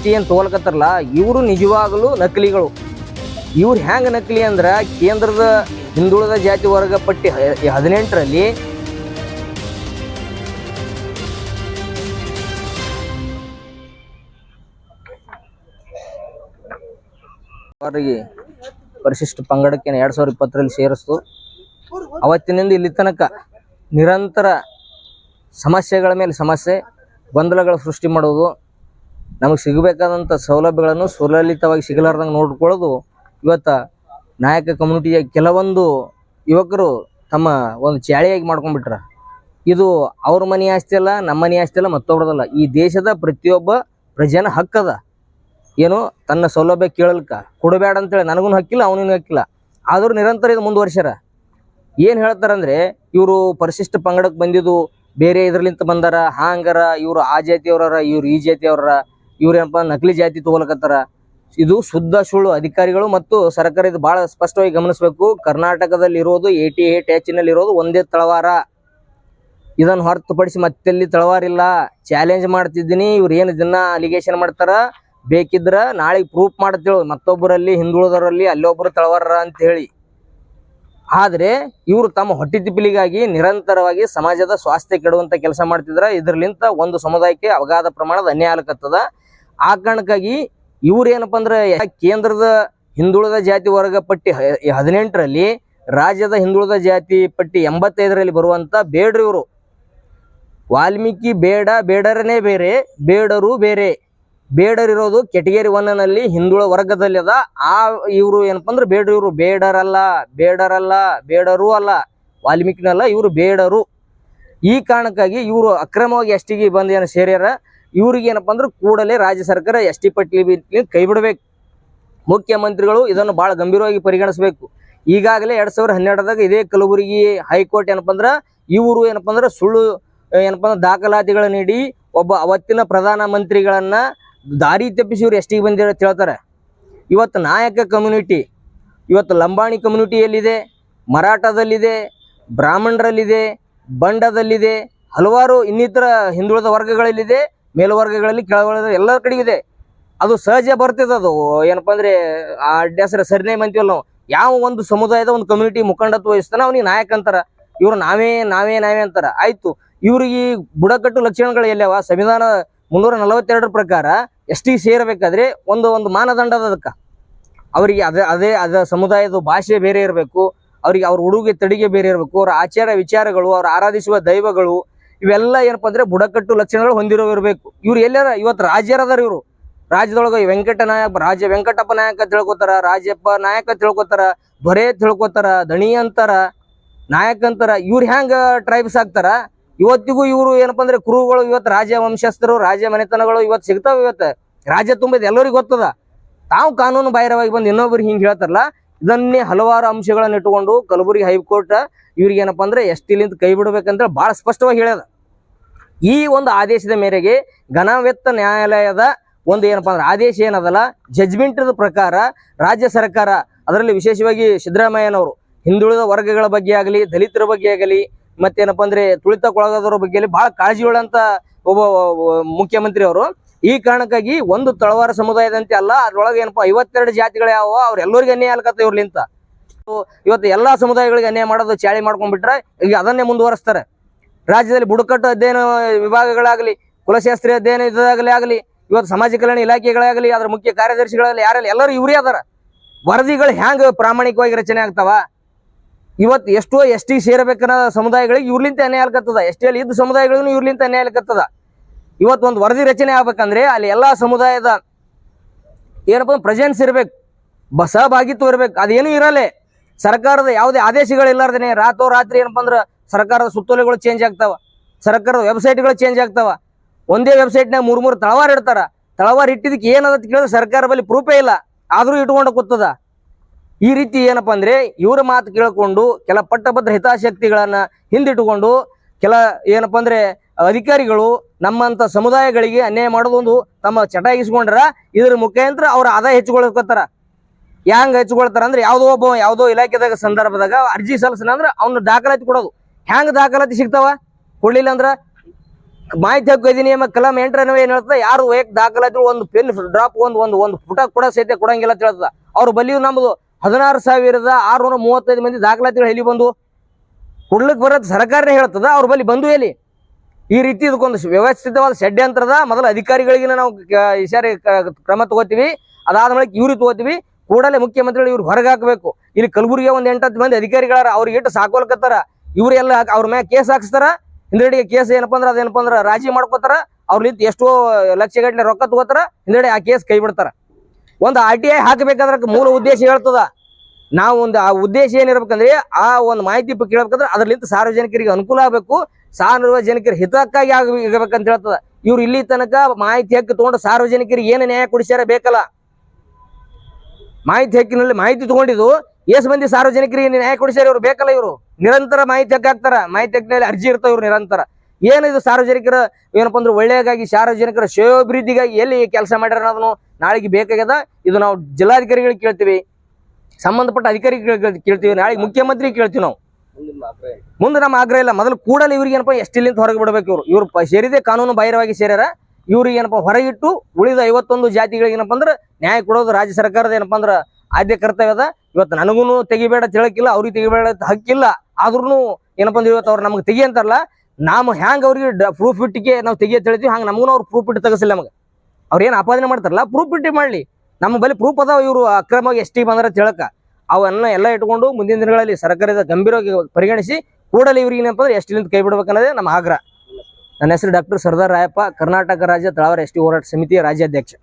S ಏನು ತೋಲ್ಕತ್ತಾರಲ್ಲ, ಇವರು ನಿಜವಾಗಲೂ ನಕಲಿಗಳು. ಇವ್ರು ಹ್ಯಾಂಗ ನಕಲಿ ಅಂದ್ರೆ ಕೇಂದ್ರದ ಹಿಂದುಳಿದ ಜಾತಿ ವರ್ಗ ಪಟ್ಟಿ ಹದಿನೆಂಟರಲ್ಲಿ ಅವರಿಗೆ ಪರಿಶಿಷ್ಟ ಪಂಗಡಕ್ಕೆ ಎರಡು ಸಾವಿರದ ಇಪ್ಪತ್ತರಲ್ಲಿ ಸೇರಿಸ್ತು. ಅವತ್ತಿನಿಂದ ಇಲ್ಲಿ ತನಕ ನಿರಂತರ ಸಮಸ್ಯೆಗಳ ಮೇಲೆ ಸಮಸ್ಯೆ, ಗೊಂದಲಗಳ ಸೃಷ್ಟಿ ಮಾಡೋದು ನಮಗೆ ಸಿಗಬೇಕಾದಂಥ ಸೌಲಭ್ಯಗಳನ್ನು ಸುಲಲಿತವಾಗಿ ಸಿಗಲಾರ್ದಂಗೆ ನೋಡ್ಕೊಳ್ಳೋದು ಇವತ್ತು ನಾಯಕ ಕಮ್ಯುನಿಟಿಯ ಕೆಲವೊಂದು ಯುವಕರು ತಮ್ಮ ಒಂದು ಚಾಳಿಯಾಗಿ ಮಾಡ್ಕೊಂಡ್ಬಿಟ್ರ. ಇದು ಅವ್ರ ಮನೆ ಆಸ್ತಿ ಅಲ್ಲ, ನಮ್ಮ ಮನೆ ಆಸ್ತಿ ಅಲ್ಲ, ಮತ್ತೊಬ್ರದಲ್ಲ. ಈ ದೇಶದ ಪ್ರತಿಯೊಬ್ಬ ಪ್ರಜೆನ ಹಕ್ಕದ ಏನು, ತನ್ನ ಸೌಲಭ್ಯ ಕೇಳಲ್ಕ. ಕೊಡಬೇಡ ಅಂತೇಳಿ ನನಗೂ ಹಕ್ಕಿಲ್ಲ ಅವನಿಗೂ ಹಕ್ಕಿಲ್ಲ. ಆದರೂ ನಿರಂತರ ಇದು ಮುಂದುವರ್ಸ್ಯಾರ. ಏನು ಹೇಳ್ತಾರಂದ್ರೆ, ಇವರು ಪರಿಶಿಷ್ಟ ಪಂಗಡಕ್ಕೆ ಬಂದಿದ್ದು ಬೇರೆ ಇದ್ರಲಿಂತ ಬಂದಾರ. ಹಾಂಗಾರ, ಇವರು ಆ ಜಾತಿಯವ್ರ ಇವ್ರು ಈ ಜಾತಿಯವ್ರ ಇವ್ರು ಏನಪ್ಪ ನಕಲಿ ಜಾತಿ ತಗೋಲಕತ್ತಾರ ಇದು ಶುದ್ಧ ಸುಳ್ಳು ಅಧಿಕಾರಿಗಳು ಮತ್ತು ಸರ್ಕಾರ ಇದು ಬಹಳ ಸ್ಪಷ್ಟವಾಗಿ ಗಮನಿಸಬೇಕು. ಕರ್ನಾಟಕದಲ್ಲಿ ಇರೋದು ಏಟಿ ಏಟ್ನಲ್ಲಿ ಇರೋದು ಒಂದೇ ತಳವಾರ. ಇದನ್ನು ಹೊರತುಪಡಿಸಿ ಮತ್ತೆಲ್ಲಿ ತಳವಾರಿಲ್ಲ ಚಾಲೆಂಜ್ ಮಾಡ್ತಿದ್ದೀನಿ. ಇವ್ರು ಏನು ದಿನ ಅಲಿಗೇಷನ್ ಮಾಡ್ತಾರ? ಬೇಕಿದ್ರ ನಾಳೆ ಪ್ರೂಫ್ ಮಾಡ್ತೇಳು. ಮತ್ತೊಬ್ಬರಲ್ಲಿ, ಹಿಂದುಳಿದವರಲ್ಲಿ ಅಲ್ಲೊಬ್ಬರು ತಳವಾರ ಅಂತ ಹೇಳಿ. ಆದರೆ ಇವರು ತಮ್ಮ ಹೊಟ್ಟೆ ತಿಪ್ಪಿಲಿಗಾಗಿ ನಿರಂತರವಾಗಿ ಸಮಾಜದ ಸ್ವಾಸ್ಥ್ಯ ಕೆಡುವಂತ ಕೆಲಸ ಮಾಡ್ತಿದ್ರ. ಇದರ್ಲಿಂತ ಒಂದು ಸಮುದಾಯಕ್ಕೆ ಅಗಾಧ ಪ್ರಮಾಣದ ಅನ್ಯಾಯ ಆಗಕತ್ತದ ಆ ಕಾರಣಕ್ಕಾಗಿ ಇವ್ರು ಏನಪ್ಪ ಅಂದ್ರೆ ಕೇಂದ್ರದ ಹಿಂದುಳಿದ ಜಾತಿ ವರ್ಗ ಪಟ್ಟಿ ಹದಿನೆಂಟರಲ್ಲಿ ರಾಜ್ಯದ ಹಿಂದುಳಿದ ಜಾತಿ ಪಟ್ಟಿ ಎಂಬತ್ತೈದರಲ್ಲಿ ಬರುವಂತ ಬೇಡ್ರಿ ಇವರು. ವಾಲ್ಮೀಕಿ ಬೇಡ ಬೇಡರನೇ ಬೇರೆ, ಬೇಡರು ಬೇರೆ. ಬೇಡರಿರೋದು ಕೆಟಗರಿ ಒನ್ನಲ್ಲಿ ಹಿಂದುಳ ವರ್ಗದಲ್ಲಿ ಅದ. ಆ ಇವರು ಏನಪ್ಪ ಅಂದ್ರೆ ಬೇಡ್ರಿ ಇವರು. ಬೇಡರಲ್ಲ ಬೇಡರಲ್ಲ, ಬೇಡರು ಅಲ್ಲ. ವಾಲ್ಮೀಕಿನಲ್ಲ ಇವರು ಬೇಡರು. ಈ ಕಾರಣಕ್ಕಾಗಿ ಇವರು ಅಕ್ರಮವಾಗಿ ಎಷ್ಟಿಗೆ ಬಂದು ಏನು ಸೇರ್ಯಾರ? ಇವ್ರಿಗೆ ಏನಪ್ಪ ಅಂದ್ರೆ ಕೂಡಲೇ ರಾಜ್ಯ ಸರ್ಕಾರ ಎಸ್ ಟಿ ಪಟ್ಟಿ ಬಿಟ್ಲಿ ಕೈ ಬಿಡಬೇಕು. ಮುಖ್ಯಮಂತ್ರಿಗಳು ಇದನ್ನು ಬಹಳ ಗಂಭೀರವಾಗಿ ಪರಿಗಣಿಸಬೇಕು. ಈಗಾಗಲೇ ಎರಡ್ ಸಾವಿರದ ಹನ್ನೆರಡದಾಗ ಇದೇ ಕಲಬುರಗಿ ಹೈಕೋರ್ಟ್ ಏನಪ್ಪ ಅಂದ್ರೆ ಇವರು ಏನಪ್ಪ ಅಂದ್ರೆ ಸುಳ್ಳು, ಏನಪ್ಪ ಅಂದ್ರೆ ದಾಖಲಾತಿಗಳ ನೀಡಿ ಒಬ್ಬ ಅವತ್ತಿನ ಪ್ರಧಾನ ಮಂತ್ರಿಗಳನ್ನ ದಾರಿ ತಪ್ಪಿಸಿ ಇವ್ರು ಎಷ್ಟಿಗೆ ಬಂದಿರೋ ಹೇಳ್ತಾರೆ. ಇವತ್ತು ನಾಯಕ ಕಮ್ಯುನಿಟಿ, ಇವತ್ತು ಲಂಬಾಣಿ ಕಮ್ಯುನಿಟಿಯಲ್ಲಿದೆ, ಮರಾಠದಲ್ಲಿದೆ, ಬ್ರಾಹ್ಮಣರಲ್ಲಿದೆ, ಬಂಡದಲ್ಲಿದೆ, ಹಲವಾರು ಇನ್ನಿತರ ಹಿಂದುಳಿದ ವರ್ಗಗಳಲ್ಲಿದೆ. ಮೇಲ್ವರ್ಗಗಳಲ್ಲಿ ಕೆಳವರ್ಗ ಎಲ್ಲ ಇದೆ. ಅದು ಸಹಜ ಬರ್ತದೆ ಅದು. ಏನಪ್ಪ ಅಂದ್ರೆ, ಆ ಅಡ್ಡಸರ ಸರ್ನೇಮ್ ಅಂತೀವಲ್ಲ ನಾವು. ಯಾವ ಒಂದು ಸಮುದಾಯದ ಒಂದು ಕಮ್ಯುನಿಟಿ ಮುಖಂಡತ್ವ ವಹಿಸ್ತಾನ ಅವ್ನಿಗೆ ನಾಯಕ ಅಂತಾರ. ಇವ್ರು ನಾವೇ ನಾವೇ ನಾವೇ ಅಂತಾರ. ಆಯ್ತು. ಇವ್ರಿಗೆ ಬುಡಕಟ್ಟು ಲಕ್ಷಣಗಳು ಎಲ್ಲವ? ಸಂವಿಧಾನ ಮುನ್ನೂರ ನಲವತ್ತೆರಡರ ಪ್ರಕಾರ ಎಷ್ಟಿಗೆ ಸೇರಬೇಕಾದ್ರೆ ಒಂದು ಒಂದು ಮಾನದಂಡ ಅದ ಅದಕ್ಕೆ. ಅವರಿಗೆ ಅದೇ ಅದೇ, ಅದ ಸಮುದಾಯದ ಭಾಷೆ ಬೇರೆ ಇರಬೇಕು. ಅವರಿಗೆ ಅವ್ರ ಉಡುಗೆ, ತಡಿಗೆ ಬೇರೆ ಇರಬೇಕು. ಅವ್ರ ಆಚಾರ ವಿಚಾರಗಳು, ಅವ್ರ ಆರಾಧಿಸುವ ದೈವಗಳು ಇವೆಲ್ಲ ಏನಪ್ಪ ಅಂದ್ರೆ ಬುಡಕಟ್ಟು ಲಕ್ಷಣಗಳು ಹೊಂದಿರೋ ಇರಬೇಕು. ಇವ್ರು ಎಲ್ಲಾರ ಇವತ್ತು ರಾಜ್ಯರದಾರ ಇವರು. ರಾಜ್ಯದೊಳಗ ವೆಂಕಟ ನಾಯಕ, ರಾಜ್ಯ ವೆಂಕಟಪ್ಪ ನಾಯಕ ತಿಳ್ಕೊತಾರ, ರಾಜ್ಯಪ್ಪ ನಾಯಕ ತಿಳ್ಕೊತಾರ, ಬರೇ ತಿಳ್ಕೊತಾರ, ದಣಿ ಅಂತಾರ, ನಾಯಕ ಅಂತಾರ, ಇವ್ರು ಹ್ಯಾಂಗ ಟ್ರೈಬ್ಸ್ ಆಗ್ತಾರ? ಇವತ್ತಿಗೂ ಇವರು ಏನಪ್ಪ ಅಂದ್ರೆ ಕುರುಗಳು ಇವತ್ತು ರಾಜ ವಂಶಸ್ಥರು ರಾಜ ಮನೆತನಗಳು ಇವತ್ತು ಸಿಗ್ತಾವ ಇವತ್ತು. ರಾಜ್ಯ ತುಂಬಿದ, ಎಲ್ಲರಿಗೂ ಗೊತ್ತದ. ತಾವು ಕಾನೂನು ಬಾಹಿರವಾಗಿ ಬಂದು ಇನ್ನೊಬ್ರಿಗೆ ಹಿಂಗೆ ಹೇಳ್ತಾರಲ್ಲ, ಇದನ್ನೇ ಹಲವಾರು ಅಂಶಗಳನ್ನ ಇಟ್ಟುಕೊಂಡು ಕಲಬುರಗಿ ಹೈಕೋರ್ಟ್ ಇವ್ರಿಗೆ ಏನಪ್ಪ ಅಂದ್ರೆ ಎಷ್ಟಿಲಿಂದ ಕೈ ಬಿಡ್ಬೇಕಂದ್ರೆ ಭಾಳ ಸ್ಪಷ್ಟವಾಗಿ ಹೇಳ್ಯದ. ಈ ಒಂದು ಆದೇಶದ ಮೇರೆಗೆ ಘನವೆತ್ತ ನ್ಯಾಯಾಲಯದ ಒಂದು ಏನಪ್ಪಾ ಅಂದ್ರೆ ಆದೇಶ ಏನದಲ್ಲ? ಜಜ್ಮೆಂಟ್ ಪ್ರಕಾರ ರಾಜ್ಯ ಸರ್ಕಾರ, ಅದರಲ್ಲಿ ವಿಶೇಷವಾಗಿ ಸಿದ್ದರಾಮಯ್ಯನವರು, ಹಿಂದುಳಿದ ವರ್ಗಗಳ ಬಗ್ಗೆ ಆಗಲಿ, ದಲಿತರ ಬಗ್ಗೆ ಆಗಲಿ, ಮತ್ತೇನಪ್ಪ ಅಂದ್ರೆ ತುಳಿತಕ್ಕೊಳಗಾದವ್ರ ಬಗ್ಗೆ ಬಹಳ ಕಾಳಜಿಯುಳ್ಳಂತ ಒಬ್ಬ ಒಬ್ಬ ಮುಖ್ಯಮಂತ್ರಿ ಅವರು ಈ ಕಾರಣಕ್ಕಾಗಿ ಒಂದು ತಳವಾರ ಸಮುದಾಯದಂತೆ ಅಲ್ಲ, ಅದ್ರೊಳಗೆ ಏನಪ್ಪಾ ಐವತ್ತೆರಡು ಜಾತಿಗಳು ಯಾವ ಅವ್ರು ಎಲ್ಲರಿಗೂ ಅನ್ಯಾಯ ಆಗ್ಲತ್ತ ಇವ್ರಲಿಂತ ಇವತ್ತು ಎಲ್ಲಾ ಸಮುದಾಯಗಳಿಗೆ ಅನ್ಯಾಯ ಮಾಡೋದು ಚಾಳಿ ಮಾಡ್ಕೊಂಡ್ಬಿಟ್ರೆ ಈಗ ಅದನ್ನೇ ಮುಂದುವರಿಸ್ತಾರೆ. ರಾಜ್ಯದಲ್ಲಿ ಬುಡಕಟ್ಟು ಅಧ್ಯಯನ ವಿಭಾಗಗಳಾಗಲಿ, ಕುಲಶಾಸ್ತ್ರೀಯ ಅಧ್ಯಯನ ಇದಾಗಲಿ ಆಗಲಿ, ಇವತ್ತು ಸಮಾಜ ಕಲ್ಯಾಣ ಇಲಾಖೆಗಳಾಗಲಿ ಅದರ ಮುಖ್ಯ ಕಾರ್ಯದರ್ಶಿಗಳಲ್ಲಿ ಯಾರಲ್ಲಿ ಎಲ್ಲರೂ ಇವರೇ ಅದಾರ. ವರದಿಗಳು ಹ್ಯಾಂಗ ಪ್ರಾಮಾಣಿಕವಾಗಿ ರಚನೆ ಆಗ್ತಾವ? ಇವತ್ತು ಎಷ್ಟೋ ಎಸ್ ಟಿ ಸೇರಬೇಕನ್ನೋ ಸಮುದಾಯಗಳಿಗೆ ಇವ್ರಲಿಂತ ಅನ್ಯಾಯ ಆಗ್ತದ. ಎಸ್ ಟಿಯಲ್ಲಿ ಇದ್ದ ಸಮುದಾಯಗಳಿಗೂ ಇವ್ರಲಿಂತ ಅನ್ಯಾಯ ಆಗ್ತದ. ಇವತ್ತು ಒಂದು ವರದಿ ರಚನೆ ಆಗ್ಬೇಕಂದ್ರೆ ಅಲ್ಲಿ ಎಲ್ಲ ಸಮುದಾಯದ ಏನಪ್ಪ ಪ್ರೆಸೆನ್ಸ್ ಇರ್ಬೇಕು ಬ ಸಹಭಾಗಿತ್ವ ಇರ್ಬೇಕು, ಅದೇನು ಇರಲ್ಲ. ಸರ್ಕಾರದ ಯಾವುದೇ ಆದೇಶಗಳಿಲ್ಲಾರ್ದೇನೆ ರಾತೋ ರಾತ್ರಿ ಏನಪ್ಪ ಅಂದ್ರೆ ಸರ್ಕಾರದ ಸುತ್ತೋಲೆಗಳು ಚೇಂಜ್ ಆಗ್ತಾವ. ಸರ್ಕಾರದ ವೆಬ್ಸೈಟ್ಗಳು ಚೇಂಜ್ ಆಗ್ತಾವ. ಒಂದೇ ವೆಬ್ಸೈಟ್ನಾಗ ಮೂರು ಮೂರು ತಳವಾರ ಇಡ್ತಾರ. ತಳವಾರ ಇಟ್ಟಿದ್ದಕ್ಕೆ ಏನದ ಕೇಳಿದ್ರೆ ಸರ್ಕಾರ ಬಳಿ ಪ್ರೂಫೇ ಇಲ್ಲ. ಆದರೂ ಇಟ್ಕೊಂಡು ಕೂತದ. ಈ ರೀತಿ ಏನಪ್ಪ ಅಂದ್ರೆ ಇವರ ಮಾತು ಕೇಳಿಕೊಂಡು ಕೆಲ ಪಟ್ಟಭದ್ರ ಹಿತಾಸಕ್ತಿಗಳನ್ನ ಹಿಂದಿಟ್ಟುಕೊಂಡು ಕೆಲ ಏನಪ್ಪ ಅಂದ್ರೆ ಅಧಿಕಾರಿಗಳು ನಮ್ಮಂತ ಸಮುದಾಯಗಳಿಗೆ ಅನ್ಯಾಯ ಮಾಡೋದೊಂದು ತಮ್ಮ ಚಟಾಯಿಸ್ಕೊಂಡ್ರ ಇದ್ರ ಮುಖಾಂತರ ಅವ್ರ ಆದಾಯ ಹೆಚ್ಚಿಕೊಳ್ಕೊತಾರ ಹ್ಯಾಂಗ ಹೆಚ್ಚುಕೊಳ್ತಾರ ಅಂದ್ರೆ ಯಾವುದೋ ಒಬ್ಬ ಯಾವುದೋ ಇಲಾಖೆದಾಗ ಸಂದರ್ಭದಾಗ ಅರ್ಜಿ ಸಲ್ಲಿಸನ ಅಂದ್ರೆ ಅವ್ನ ದಾಖಲಾತಿ ಕೊಡೋದು. ಹ್ಯಾಂಗ ದಾಖಲಾತಿ ಸಿಗ್ತಾವ? ಕೊಡ್ಲಿಲ್ಲ ಅಂದ್ರ ಮಾಹಿತಿ ಹಕ್ಕು ಅಧಿನಿಯಮ ಕಲಂ ಎಂಟ್ರ ಏನ್ ಹೇಳ್ತದ? ಯಾರು ವೈಯಕ್ತ ದಾಖಲಾತಿ ಒಂದು ಪೆನ್ ಡ್ರಾಪ್ ಒಂದು ಒಂದು ಒಂದು ಪುಟ ಕೂಡ ಸಹಿತ ಕೊಡಂಗಿಲ್ಲ ಅಂತ ಹೇಳ್ತದ. ಅವ್ರು ಬಲಿಯು ನಮ್ದು ಹದಿನಾರು ಸಾವಿರದ ಆರ್ನೂರ ಮೂವತ್ತೈದು ಮಂದಿ ದಾಖಲಾತಿಗಳು ಹೇಳಿ ಬಂದು? ಕೊಡ್ಲಿಕ್ಕೆ ಬರೋದು ಸರ್ಕಾರನೇ ಹೇಳ್ತದ, ಅವ್ರ ಬಲಿ ಬಂದು ಎಲ್ಲಿ? ಈ ರೀತಿ ಇದಕ್ಕೊಂದು ವ್ಯವಸ್ಥಿತವಾದ ಷಡ್ಯಂತ್ರದ ಮೊದಲ ಅಧಿಕಾರಿಗಳಿಗೆ ನಾವು ಇಶಾರೆ ಕ್ರಮ ತಗೋತೀವಿ. ಅದಾದ ಮೇಲೆ ಇವ್ರಿಗೆ ತಗೋತೀವಿ. ಕೂಡಲೇ ಮುಖ್ಯಮಂತ್ರಿಗಳು ಇವ್ರು ಹೊರಗೆ ಹಾಕಬೇಕು. ಇಲ್ಲಿ ಕಲಬುರಗಿಯ ಒಂದ್ ಎಂಟತ್ತು ಮಂದಿ ಅಧಿಕಾರಿಗಳ ಅವ್ರಿಗೆ ಇಟ್ಟು ಸಾಕೋಲ್ಕತ್ತಾರ. ಇವ್ರೆಲ್ಲ ಅವ್ರ ಮ್ಯಾಗ ಕೇಸ್ ಹಾಕ್ಸ್ತಾರ. ಹಿಂದಡಿಗೆ ಕೇಸ್ ಏನಪ್ಪ ಅಂದ್ರೆ, ಅದೇನಪ್ಪ ಅಂದ್ರೆ ರಾಜಿ ಮಾಡ್ಕೋತಾರ. ಅವ್ರ ನಿಂತು ಎಷ್ಟೋ ಲಕ್ಷ ಗಟ್ಟಲೆ ರೊಕ್ಕ ತಗೋತಾರ. ಹಿಂದಡಿ ಆ ಕೇಸ್ ಕೈ ಬಿಡ್ತಾರ. ಒಂದು ಆರ್ ಟಿ ಐ ಹಾಕಬೇಕಾದ್ರೆ ಮೂಲ ಉದ್ದೇಶ ಹೇಳ್ತದ. ನಾವು ಒಂದು ಆ ಉದ್ದೇಶ ಏನಿರ್ಬೇಕಂದ್ರೆ, ಆ ಒಂದು ಮಾಹಿತಿ ಕೇಳ್ಬೇಕಂದ್ರೆ ಅದ್ರಲಿಂತ ಸಾರ್ವಜನಿಕರಿಗೆ ಅನುಕೂಲ ಆಗಬೇಕು. ಸಾರ್ವಜನಿಕರ ಹಿತಕ್ಕಾಗಿ ಆಗಬೇಕಂತ ಹೇಳ್ತದ. ಇವ್ರು ಇಲ್ಲಿ ತನಕ ಮಾಹಿತಿ ಹಕ್ಕು ತಗೊಂಡು ಸಾರ್ವಜನಿಕರಿಗೆ ಏನು ನ್ಯಾಯ ಕೊಡಿಸ್ಯಾರ ಬೇಕಲ್ಲ. ಮಾಹಿತಿ ಹಕ್ಕಿನಲ್ಲಿ ಮಾಹಿತಿ ತಗೊಂಡಿದ್ದು ಎಸ್ ಮಂದಿ ಸಾರ್ವಜನಿಕರಿಗೆ ನ್ಯಾಯ ಕೊಡಿಸ್ಯಾರ ಇವ್ರು ಬೇಕಲ್ಲ ಇವರು. ನಿರಂತರ ಮಾಹಿತಿ ಹಾಕ್ತಾರ. ಮಾಹಿತಿ ಹಕ್ಕಿನಲ್ಲಿ ಅರ್ಜಿ ಇರ್ತಾವ ಇವ್ರು ನಿರಂತರ. ಏನಿದು ಸಾರ್ವಜನಿಕರ? ಏನಪ್ಪ ಅಂದ್ರೆ ಒಳ್ಳೆಯದಾಗಿ ಸಾರ್ವಜನಿಕರ ಶ್ರೇಯೋಭಿವೃದ್ಧಿಗಾಗಿ ಎಲ್ಲಿ ಕೆಲಸ ಮಾಡ್ಯಾರ ಅನ್ನೋದನ್ನು ನಾಳೆಗೆ ಬೇಕಾಗ್ಯದ. ಇದು ನಾವು ಜಿಲ್ಲಾಧಿಕಾರಿಗಳಿಗೆ ಕೇಳ್ತೀವಿ. ಸಂಬಂಧಪಟ್ಟ ಅಧಿಕಾರಿಗಳಿಗೆ ಕೇಳ್ತೀವಿ. ನಾಳೆಗೆ ಮುಖ್ಯಮಂತ್ರಿ ಕೇಳ್ತೀವಿ ನಾವು. ಮುಂದೆ ನಮ್ಮ ಆಗ್ರಹ ಇಲ್ಲ. ಮೊದಲು ಕೂಡಲೇ ಇವ್ರಿಗೆ ಏನಪ್ಪ ಎಷ್ಟಿಲ್ಲಿಂದ ಹೊರಗೆ ಬಿಡಬೇಕು ಇವರು. ಇವರು ಸೇರಿದೆ ಕಾನೂನು ಬಾಹಿರವಾಗಿ ಸೇರ್ಯಾರ. ಇವ್ರಿಗೆ ಏನಪ್ಪ ಹೊರಗಿಟ್ಟು ಉಳಿದ ಐವತ್ತೊಂದು ಜಾತಿಗಳಿಗೆ ಏನಪ್ಪ ಅಂದ್ರೆ ನ್ಯಾಯ ಕೊಡೋದು ರಾಜ್ಯ ಸರ್ಕಾರದ ಏನಪ್ಪ ಅಂದ್ರೆ ಆದ್ಯ ಕರ್ತವ್ಯದ ಇವತ್ತು ನನಗೂ ತೆಗಿಬೇಡ ತಿಳಕಿಲ್ಲ ಅವ್ರಿಗೆ ತೆಗಿಬೇಡ ಹಕ್ಕಿಲ್ಲ ಆದ್ರೂ ಏನಪ್ಪ ಅಂದ್ರೆ ಇವತ್ತು ಅವ್ರು ನಮ್ಗೆ ತೆಗಿ ಅಂತಾರಲ್ಲ, ನಾವು ಹ್ಯಾಂಗ ಅವ್ರಿಗೆ ಪ್ರೂಫ್ ಇಟ್ಟಿಗೆ ನಾವು ತೆಗಿಯ ಅಂತ ಹೇಳ್ತೀವಿ ಹಂಗೆ ನಮಗೂ ಅವ್ರು ಪ್ರೂಫ್ ಇಟ್ಟು ತಗಸಿಲ್ಲ ನಮಗೆ. ಅವ್ರು ಏನು ಆಪಾದನೆ ಮಾಡ್ತಾರಲ್ಲ ಪ್ರೂಫ್ ಇಟ್ಟಿ ಮಾಡಲಿ. ನಮ್ಮ ಬಳಿ ಪ್ರೂಫ್ ಅದಾವ ಇವರು, ಅಕ್ರಮವಾಗಿ ಎಷ್ಟಿಗೆ ಬಂದ್ರೆ ತಿಳಕ ಅವನ್ನ ಎಲ್ಲ ಇಟ್ಕೊಂಡು ಮುಂದಿನ ದಿನಗಳಲ್ಲಿ ಸರ್ಕಾರದ ಗಂಭೀರವಾಗಿ ಪರಿಗಣಿಸಿ ಕೂಡಲೇ ಇವ್ರಿಗೆ ಏನಪ್ಪ ಅಂದ್ರೆ ಎಷ್ಟಿಲಿಂದ ಕೈ ಬಿಡ್ಬೇಕನ್ನೋದೇ ನಮ್ಮ ಆಗ್ರಹ. ನನ್ನ ಹೆಸರು ಡಾಕ್ಟರ್ ಸರ್ದಾರ್ ರಾಯಪ್ಪ, ಕರ್ನಾಟಕ ರಾಜ್ಯ ತಳವಾರ ಎಸ್ ಟಿ ಹೋರಾಟ ಸಮಿತಿಯ ರಾಜ್ಯಾಧ್ಯಕ್ಷ.